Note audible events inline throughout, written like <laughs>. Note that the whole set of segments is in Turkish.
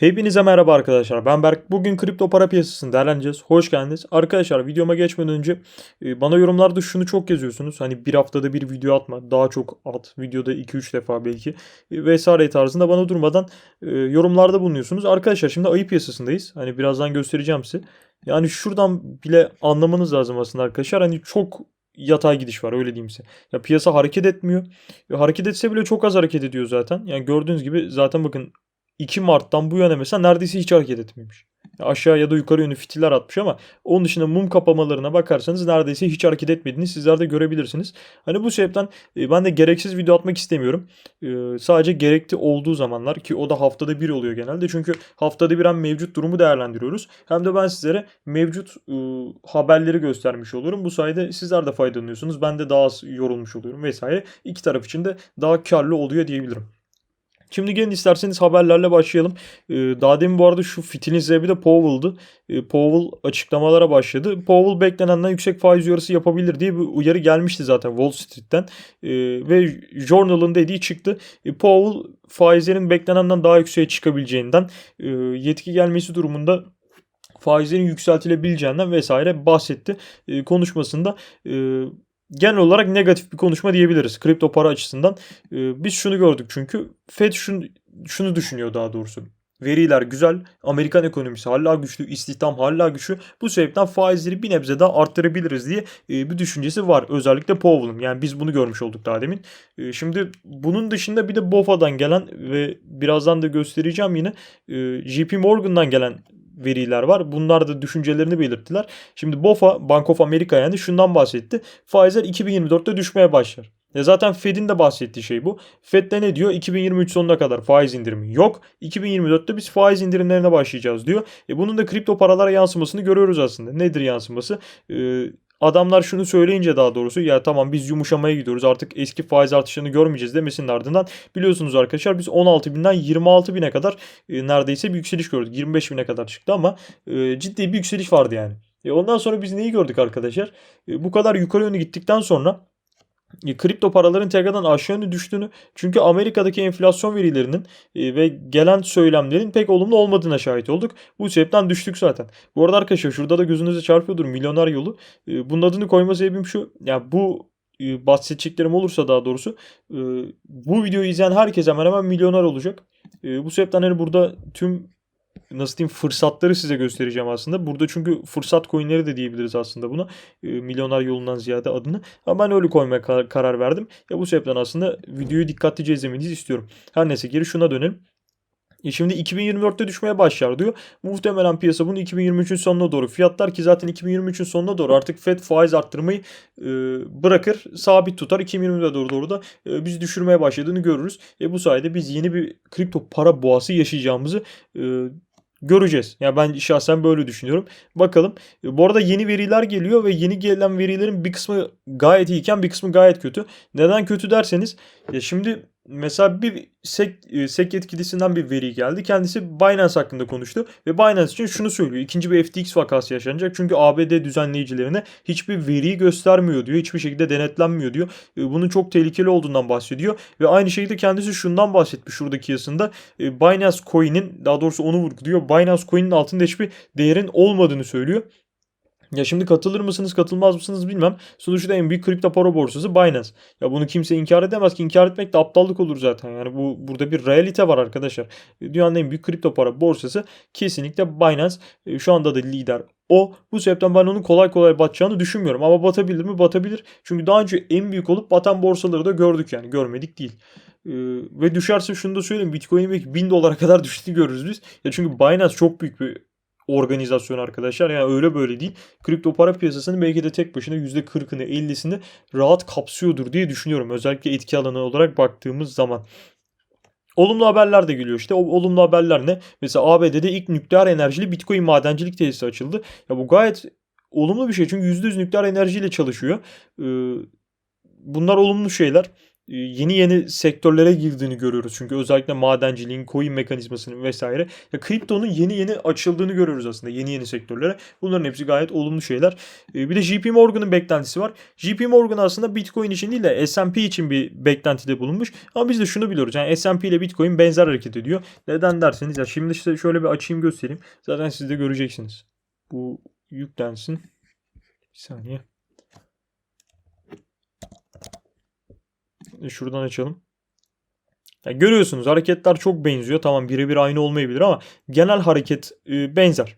Hepinize merhaba arkadaşlar. Ben Berk. Bugün kripto para piyasasını değerlendireceğiz. Hoş geldiniz. Arkadaşlar videoma geçmeden önce e, bana yorumlarda şunu çok yazıyorsunuz. Hani bir haftada bir video atma. Daha çok at. Videoda 2-3 defa belki. e, Vesaire tarzında bana durmadan e, yorumlarda bulunuyorsunuz. Arkadaşlar şimdi ayı piyasasındayız. Hani birazdan göstereceğim size. Yani şuradan bile anlamanız lazım aslında arkadaşlar. Hani çok yatay gidiş var öyle diyeyim size. Ya piyasa hareket etmiyor. E, hareket etse bile çok az hareket ediyor zaten. Yani gördüğünüz gibi zaten bakın 2 Mart'tan bu yana mesela neredeyse hiç hareket etmemiş. Aşağı ya da yukarı yönlü fitiller atmış ama onun dışında mum kapamalarına bakarsanız neredeyse hiç hareket etmediğini sizler de görebilirsiniz. Hani bu sebepten e, ben de gereksiz video atmak istemiyorum. E, sadece gerekli olduğu zamanlar ki o da haftada bir oluyor genelde. Çünkü haftada bir hem mevcut durumu değerlendiriyoruz. Hem de ben sizlere mevcut e, haberleri göstermiş oluyorum. Bu sayede sizler de faydalanıyorsunuz. Ben de daha az yorulmuş oluyorum vesaire. İki taraf için de daha karlı oluyor diyebilirim. Şimdi gelin isterseniz haberlerle başlayalım. Ee, daha demin bu arada şu fitilin sebebi de Powell'dı. Ee, Powell açıklamalara başladı. Powell beklenenden yüksek faiz uyarısı yapabilir diye bir uyarı gelmişti zaten Wall Street'ten. Ee, ve Journal'ın dediği çıktı. Ee, Powell faizlerin beklenenden daha yükseğe çıkabileceğinden yetki gelmesi durumunda faizlerin yükseltilebileceğinden vesaire bahsetti. Konuşmasında e, genel olarak negatif bir konuşma diyebiliriz kripto para açısından. Ee, biz şunu gördük çünkü Fed şunu, şunu düşünüyor daha doğrusu. Veriler güzel, Amerikan ekonomisi hala güçlü, istihdam hala güçlü. Bu sebepten faizleri bir nebze daha arttırabiliriz diye e, bir düşüncesi var. Özellikle Powell'ın. Yani biz bunu görmüş olduk daha demin. E, şimdi bunun dışında bir de BOFA'dan gelen ve birazdan da göstereceğim yine e, JP Morgan'dan gelen veriler var. Bunlar da düşüncelerini belirttiler. Şimdi BOFA, Bank of America yani şundan bahsetti. Faizler 2024'te düşmeye başlar. Ya zaten Fed'in de bahsettiği şey bu. Fed de ne diyor? 2023 sonuna kadar faiz indirimi yok. 2024'te biz faiz indirimlerine başlayacağız diyor. E bunun da kripto paralara yansımasını görüyoruz aslında. Nedir yansıması? Ee, Adamlar şunu söyleyince daha doğrusu ya tamam biz yumuşamaya gidiyoruz artık eski faiz artışını görmeyeceğiz demesinin ardından biliyorsunuz arkadaşlar biz 16 binden 26 bine kadar e, neredeyse bir yükseliş gördük. 25 bine kadar çıktı ama e, ciddi bir yükseliş vardı yani. E, ondan sonra biz neyi gördük arkadaşlar? E, bu kadar yukarı yönlü gittikten sonra kripto paraların tekrardan aşağı yönlü düştüğünü çünkü Amerika'daki enflasyon verilerinin e, ve gelen söylemlerin pek olumlu olmadığına şahit olduk. Bu sebepten düştük zaten. Bu arada arkadaşlar şurada da gözünüze çarpıyordur milyoner yolu. E, bunun adını koyma sebebim şu. Yani bu e, bahsedeceklerim olursa daha doğrusu e, bu videoyu izleyen herkes hemen hemen milyoner olacak. E, bu sebepten hani burada tüm nasıl diyeyim fırsatları size göstereceğim aslında. Burada çünkü fırsat coinleri de diyebiliriz aslında buna. E, milyoner yolundan ziyade adını. Ama ben öyle koymaya kar- karar verdim. Ya bu sebepten aslında videoyu dikkatlice izlemenizi istiyorum. Her neyse geri şuna dönelim. E şimdi 2024'te düşmeye başlar diyor. Muhtemelen piyasa bunu 2023'ün sonuna doğru fiyatlar ki zaten 2023'ün sonuna doğru artık Fed faiz arttırmayı e, bırakır, sabit tutar. 2020'de doğru doğru da e, biz düşürmeye başladığını görürüz. E bu sayede biz yeni bir kripto para boğası yaşayacağımızı e, göreceğiz. Ya yani ben şahsen böyle düşünüyorum. Bakalım. E, bu arada yeni veriler geliyor ve yeni gelen verilerin bir kısmı gayet iyiyken bir kısmı gayet kötü. Neden kötü derseniz ya şimdi mesela bir SEC, e, SEC yetkilisinden bir veri geldi. Kendisi Binance hakkında konuştu ve Binance için şunu söylüyor. İkinci bir FTX vakası yaşanacak. Çünkü ABD düzenleyicilerine hiçbir veriyi göstermiyor diyor. Hiçbir şekilde denetlenmiyor diyor. E, bunun çok tehlikeli olduğundan bahsediyor. Ve aynı şekilde kendisi şundan bahsetmiş şuradaki yazısında. E, Binance Coin'in daha doğrusu onu vurguluyor. Binance Coin'in altında hiçbir değerin olmadığını söylüyor. Ya şimdi katılır mısınız katılmaz mısınız bilmem. Sonuçta en büyük kripto para borsası Binance. Ya bunu kimse inkar edemez ki. İnkar etmek de aptallık olur zaten. Yani bu burada bir realite var arkadaşlar. Dünyanın en büyük kripto para borsası kesinlikle Binance. E, Şu anda da lider o. Bu sebepten ben onun kolay kolay batacağını düşünmüyorum. Ama batabilir mi? Batabilir. Çünkü daha önce en büyük olup batan borsaları da gördük yani. Görmedik değil. Ee, ve düşerse şunu da söyleyeyim. Bitcoin'in belki 1000 dolara <laughs> kadar düştüğünü görürüz biz. Ya çünkü Binance çok büyük bir organizasyon arkadaşlar. Yani öyle böyle değil. Kripto para piyasasının belki de tek başına %40'ını 50'sini rahat kapsıyordur diye düşünüyorum. Özellikle etki alanı olarak baktığımız zaman. Olumlu haberler de geliyor işte. O olumlu haberler ne? Mesela ABD'de ilk nükleer enerjili Bitcoin madencilik tesisi açıldı. Ya bu gayet olumlu bir şey. Çünkü %100 nükleer enerjiyle çalışıyor. Ee, bunlar olumlu şeyler. E, yeni yeni sektörlere girdiğini görüyoruz. Çünkü özellikle madenciliğin, coin mekanizmasının vesaire. Ya kriptonun yeni yeni açıldığını görüyoruz aslında yeni yeni sektörlere. Bunların hepsi gayet olumlu şeyler. E, bir de JP Morgan'ın beklentisi var. JP Morgan aslında Bitcoin için değil de S&P için bir beklentide bulunmuş. Ama biz de şunu biliyoruz. Yani S&P ile Bitcoin benzer hareket ediyor. Neden derseniz ya şimdi size şöyle bir açayım göstereyim. Zaten siz de göreceksiniz. Bu yüklensin. Bir saniye. Şuradan açalım. Ya görüyorsunuz hareketler çok benziyor. Tamam birebir aynı olmayabilir ama genel hareket e, benzer.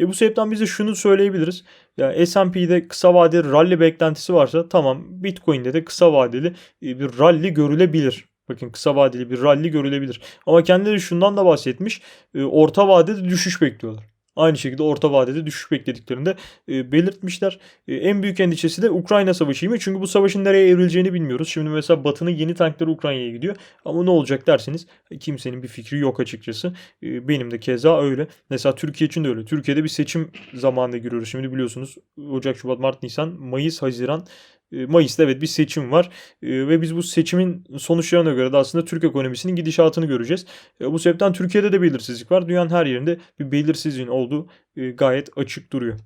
E bu sebepten biz de şunu söyleyebiliriz. Ya S&P'de kısa vadeli rally beklentisi varsa tamam Bitcoin'de de kısa vadeli e, bir rally görülebilir. Bakın kısa vadeli bir rally görülebilir. Ama kendileri şundan da bahsetmiş. E, orta vadede düşüş bekliyorlar. Aynı şekilde orta vadede düşüş beklediklerini de e, belirtmişler. E, en büyük endişesi de Ukrayna savaşıymış. Çünkü bu savaşın nereye evrileceğini bilmiyoruz. Şimdi mesela Batı'nın yeni tankları Ukrayna'ya gidiyor. Ama ne olacak derseniz kimsenin bir fikri yok açıkçası. E, benim de keza öyle. Mesela Türkiye için de öyle. Türkiye'de bir seçim zamanına giriyoruz. Şimdi biliyorsunuz Ocak, Şubat, Mart, Nisan, Mayıs, Haziran Mayıs'ta evet bir seçim var E, ve biz bu seçimin sonuçlarına göre de aslında Türk ekonomisinin gidişatını göreceğiz. E, Bu sebepten Türkiye'de de belirsizlik var. Dünyanın her yerinde bir belirsizliğin olduğu e, gayet açık duruyor.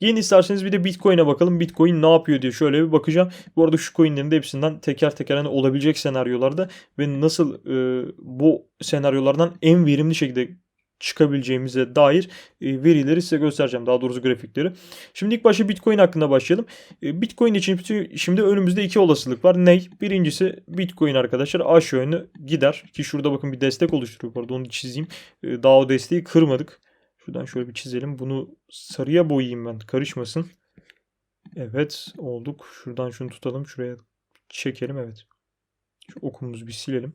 Yeni isterseniz bir de Bitcoin'e bakalım. Bitcoin ne yapıyor diye şöyle bir bakacağım. Bu arada şu coinlerin de hepsinden teker teker hani olabilecek senaryolarda ve nasıl e, bu senaryolardan en verimli şekilde çıkabileceğimize dair e, verileri size göstereceğim. Daha doğrusu grafikleri. Şimdi ilk başta Bitcoin hakkında başlayalım. E, Bitcoin için şimdi önümüzde iki olasılık var. Ney? Birincisi Bitcoin arkadaşlar aşağı yönlü gider. Ki şurada bakın bir destek oluşturuyor. Bu onu çizeyim. E, Daha o desteği kırmadık. Şuradan şöyle bir çizelim. Bunu sarıya boyayayım ben. Karışmasın. Evet olduk. Şuradan şunu tutalım. Şuraya çekelim. Evet. Şu okumuzu bir silelim.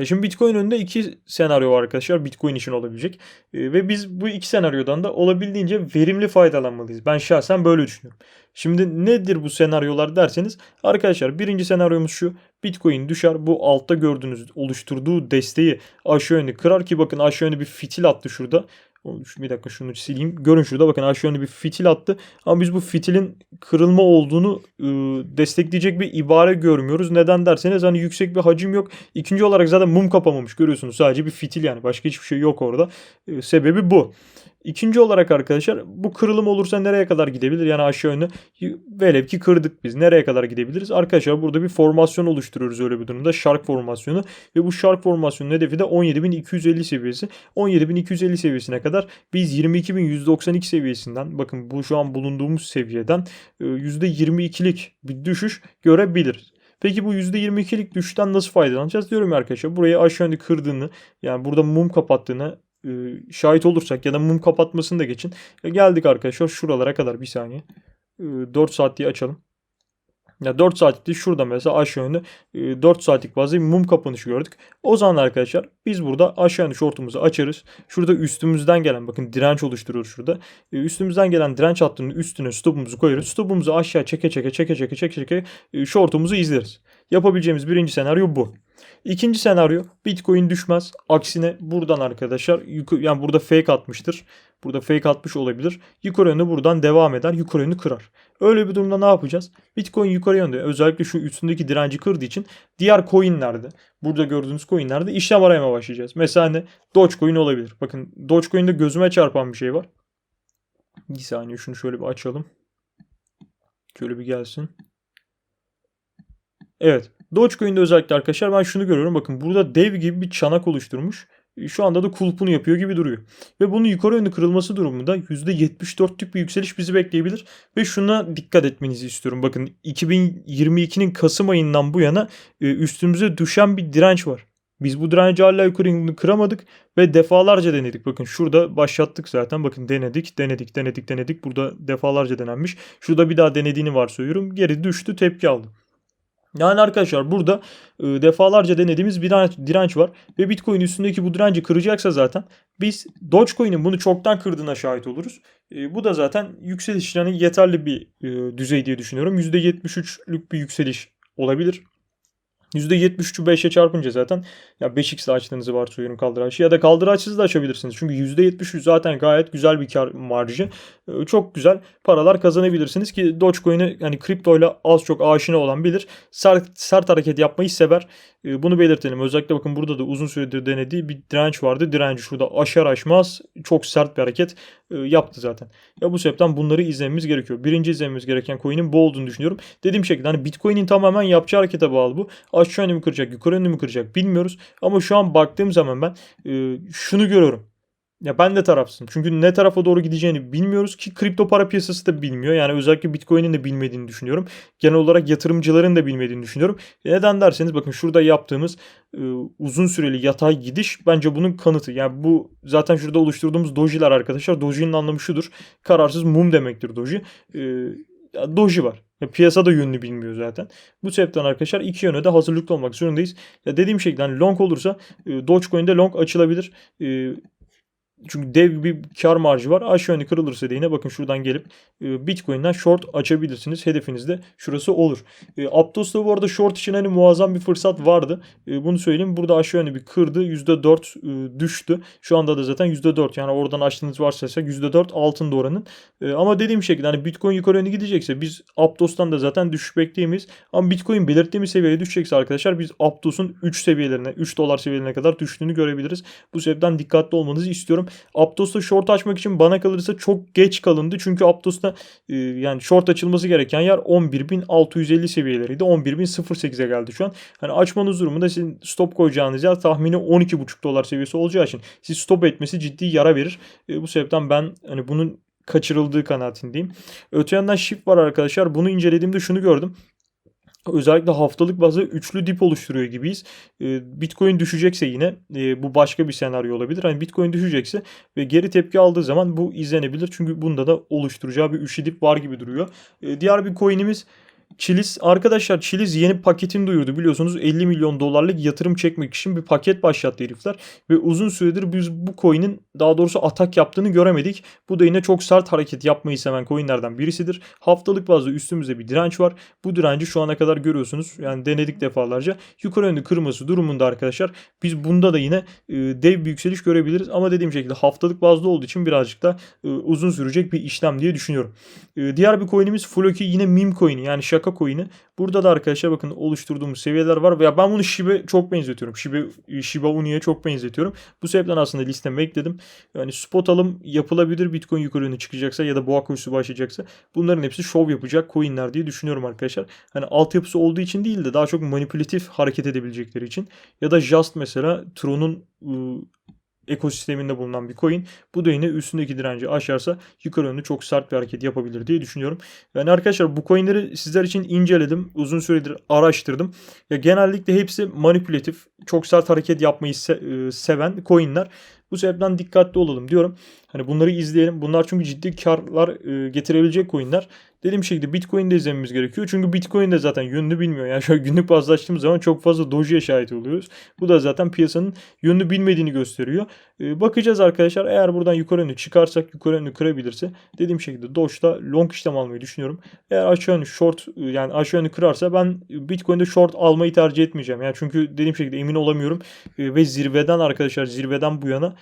Ya şimdi Bitcoin önünde iki senaryo var arkadaşlar. Bitcoin için olabilecek. Ee, ve biz bu iki senaryodan da olabildiğince verimli faydalanmalıyız. Ben şahsen böyle düşünüyorum. Şimdi nedir bu senaryolar derseniz arkadaşlar birinci senaryomuz şu. Bitcoin düşer. Bu altta gördüğünüz oluşturduğu desteği aşağı yönlü kırar ki bakın aşağı yönlü bir fitil attı şurada. Bir dakika şunu sileyim. Görün şurada bakın aşağı yönlü bir fitil attı. Ama biz bu fitilin kırılma olduğunu e, destekleyecek bir ibare görmüyoruz. Neden derseniz hani yüksek bir hacim yok. İkinci olarak zaten mum kapamamış görüyorsunuz. Sadece bir fitil yani. Başka hiçbir şey yok orada. E, sebebi bu. İkinci olarak arkadaşlar bu kırılım olursa nereye kadar gidebilir? Yani aşağı yönlü velev ki kırdık biz. Nereye kadar gidebiliriz? Arkadaşlar burada bir formasyon oluşturuyoruz öyle bir durumda. Shark formasyonu. Ve bu Shark formasyonun hedefi de 17.250 seviyesi. 17.250 seviyesine kadar biz 22.192 seviyesinden bakın bu şu an bulunduğumuz seviyeden e, %22'lik bir düşüş görebiliriz. Peki bu %22'lik düşüşten nasıl faydalanacağız? Diyorum arkadaşlar burayı aşağı yönlü kırdığını yani burada mum kapattığını e, şahit olursak ya da mum kapatmasını da geçin. E, geldik arkadaşlar şuralara kadar bir saniye. E, 4 saat diye açalım. Ya 4 saatlikte şurada mesela aşağı yönlü e, 4 saatlik bazı mum kapanışı gördük. O zaman arkadaşlar biz burada aşağı yönlü şortumuzu açarız. Şurada üstümüzden gelen bakın direnç oluşturuyoruz şurada. E, üstümüzden gelen direnç hattının üstüne stopumuzu koyarız. Stopumuzu aşağı çeke çeke çeke çeke çeke çeke e, şortumuzu izleriz. Yapabileceğimiz birinci senaryo bu. İkinci senaryo Bitcoin düşmez. Aksine buradan arkadaşlar yani burada fake atmıştır. Burada fake atmış olabilir. Yukarı yönde buradan devam eder. Yukarı yönü kırar. Öyle bir durumda ne yapacağız? Bitcoin yukarı yönde özellikle şu üstündeki direnci kırdığı için diğer coinlerde burada gördüğünüz coinlerde işlem aramaya başlayacağız. Mesela ne? Dogecoin olabilir. Bakın Dogecoin'de gözüme çarpan bir şey var. Bir saniye şunu şöyle bir açalım. Şöyle bir gelsin. Evet. Dogecoin'de özellikle arkadaşlar ben şunu görüyorum. Bakın burada dev gibi bir çanak oluşturmuş. Şu anda da kulpunu yapıyor gibi duruyor. Ve bunun yukarı yönlü kırılması durumunda %74'lük bir yükseliş bizi bekleyebilir. Ve şuna dikkat etmenizi istiyorum. Bakın 2022'nin Kasım ayından bu yana e, üstümüze düşen bir direnç var. Biz bu direnci hala yukarı kıramadık ve defalarca denedik. Bakın şurada başlattık zaten. Bakın denedik, denedik, denedik, denedik. Burada defalarca denenmiş. Şurada bir daha denediğini varsayıyorum. Geri düştü, tepki aldı. Yani arkadaşlar burada e, defalarca denediğimiz bir direnç, var ve Bitcoin üstündeki bu direnci kıracaksa zaten biz Dogecoin'in bunu çoktan kırdığına şahit oluruz. E, bu da zaten yükseliş yani yeterli bir e, düzey diye düşünüyorum. %73'lük bir yükseliş olabilir. %73'ü 5'e çarpınca zaten ya 5x açtığınızı varsayıyorum kaldıraçlı ya da kaldıraçsız da açabilirsiniz. Çünkü %73 zaten gayet güzel bir kar marjı. Ee, Çok güzel paralar kazanabilirsiniz ki Dogecoin'i yani kriptoyla az çok aşina olan bilir. Sert, sert hareket yapmayı sever. Ee, Bunu belirtelim. Özellikle bakın burada da uzun süredir denediği bir direnç vardı. Direnci şurada aşar aşmaz çok sert bir hareket e, yaptı zaten. Ya bu sebepten bunları izlememiz gerekiyor. Birinci izlememiz gereken coin'in bu olduğunu düşünüyorum. Dediğim şekilde hani Bitcoin'in tamamen yapacağı harekete bağlı bu. Aşağı yönü mü kıracak, yukarı yönü mü kıracak bilmiyoruz. Ama şu an baktığım zaman ben e, şunu görüyorum. Ya ben de tarafsın. Çünkü ne tarafa doğru gideceğini bilmiyoruz ki kripto para piyasası da bilmiyor. Yani özellikle Bitcoin'in de bilmediğini düşünüyorum. Genel olarak yatırımcıların da bilmediğini düşünüyorum. Neden derseniz bakın şurada yaptığımız e, uzun süreli yatay gidiş bence bunun kanıtı. Yani bu zaten şurada oluşturduğumuz dojiler arkadaşlar. Doji'nin anlamı şudur. Kararsız mum demektir doji. E, doji var. Ya piyasa da yönünü bilmiyor zaten. Bu sebepten arkadaşlar iki yöne de hazırlıklı olmak zorundayız. Ya dediğim şekilde hani long olursa e, Dogecoin'de long açılabilir. Çünkü dev bir kar marjı var. Aşağı yönlü kırılırsa da yine bakın şuradan gelip e, Bitcoin'den short açabilirsiniz. Hedefiniz de şurası olur. E, Aptos'ta bu arada short için hani muazzam bir fırsat vardı. E, bunu söyleyeyim. Burada aşağı yönlü bir kırdı. %4 e, düştü. Şu anda da zaten %4 yani oradan açtığınız varsayarsak %4 altında oranın. E, ama dediğim şekilde hani Bitcoin yukarı yönlü gidecekse biz Aptos'tan da zaten düşüş bekleyemeyiz. Ama Bitcoin belirttiğimiz seviyeye düşecekse arkadaşlar biz Aptos'un 3 seviyelerine 3 dolar seviyelerine kadar düştüğünü görebiliriz. Bu sebepten dikkatli olmanızı istiyorum. Aptos'ta short açmak için bana kalırsa çok geç kalındı. Çünkü Aptos'ta e, yani short açılması gereken yer 11.650 seviyeleriydi. 11.008'e geldi şu an. Hani açmanız durumunda sizin stop koyacağınız yer tahmini 12.5 dolar seviyesi olacağı için siz stop etmesi ciddi yara verir. E, bu sebepten ben hani bunun kaçırıldığı kanaatindeyim. Öte yandan shift var arkadaşlar. Bunu incelediğimde şunu gördüm. Özellikle haftalık bazı üçlü dip oluşturuyor gibiyiz. Ee, Bitcoin düşecekse yine e, bu başka bir senaryo olabilir. Hani Bitcoin düşecekse ve geri tepki aldığı zaman bu izlenebilir. Çünkü bunda da oluşturacağı bir üçlü dip var gibi duruyor. Ee, Diğer bir coin'imiz Chiliz. Arkadaşlar Chiliz yeni paketini duyurdu biliyorsunuz 50 milyon dolarlık yatırım çekmek için bir paket başlattı herifler. Ve uzun süredir biz bu coin'in daha doğrusu atak yaptığını göremedik. Bu da yine çok sert hareket yapmayı seven coin'lerden birisidir. Haftalık bazda üstümüzde bir direnç var. Bu direnci şu ana kadar görüyorsunuz. Yani denedik defalarca. Yukarı yönlü kırması durumunda arkadaşlar biz bunda da yine e, dev bir yükseliş görebiliriz. Ama dediğim şekilde haftalık bazda olduğu için birazcık da e, uzun sürecek bir işlem diye düşünüyorum. E, diğer bir coin'imiz Floki yine meme coin'i yani şaka coin'i. Burada da arkadaşlar bakın oluşturduğumuz seviyeler var. Ya ben bunu Shiba çok benzetiyorum. Shiba, Shiba Inu'ya çok benzetiyorum. Bu sebepten aslında listeme ekledim. Yani spot alım yapılabilir Bitcoin yukarı çıkacaksa ya da boğa koşusu başlayacaksa. Bunların hepsi şov yapacak coinler diye düşünüyorum arkadaşlar. Hani altyapısı olduğu için değil de daha çok manipülatif hareket edebilecekleri için. Ya da Just mesela Tron'un ıı, ekosisteminde bulunan bir coin. Bu da yine üstündeki direnci aşarsa yukarı yönlü çok sert bir hareket yapabilir diye düşünüyorum. Yani arkadaşlar bu coinleri sizler için inceledim. Uzun süredir araştırdım. Ya genellikle hepsi manipülatif, çok sert hareket yapmayı se- e, seven coinler. Bu sebepten dikkatli olalım diyorum. Hani bunları izleyelim. Bunlar çünkü ciddi karlar e, getirebilecek coinler. Dediğim şekilde Bitcoin de izlememiz gerekiyor. Çünkü Bitcoin de zaten yönünü bilmiyor. Yani şöyle günlük bazda açtığımız zaman çok fazla dojiye şahit oluyoruz. Bu da zaten piyasanın yönünü bilmediğini gösteriyor. E, bakacağız arkadaşlar. Eğer buradan yukarı yönlü çıkarsak yukarı yönlü kırabilirse dediğim şekilde Doge'da long işlem almayı düşünüyorum. Eğer aşağı yönlü short e, yani aşağı yönlü kırarsa ben Bitcoin'de short almayı tercih etmeyeceğim. Yani çünkü dediğim şekilde emin olamıyorum. Ve zirveden arkadaşlar zirveden bu yana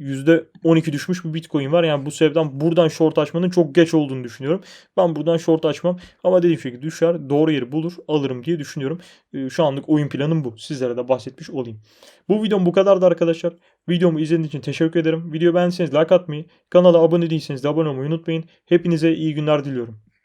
%12 düşmüş bir Bitcoin var. Yani bu sebepten buradan short açmanın çok geç olduğunu düşünüyorum. Ben buradan short açmam ama dediğim şekilde düşer. Doğru yeri bulur alırım diye düşünüyorum. Ee, Şu anlık oyun planım bu. Sizlere de bahsetmiş olayım. Bu videom bu kadardı arkadaşlar. Videomu izlediğiniz için teşekkür ederim. Video beğendiyseniz like atmayı, kanala abone değilseniz de abone olmayı unutmayın. Hepinize iyi günler diliyorum.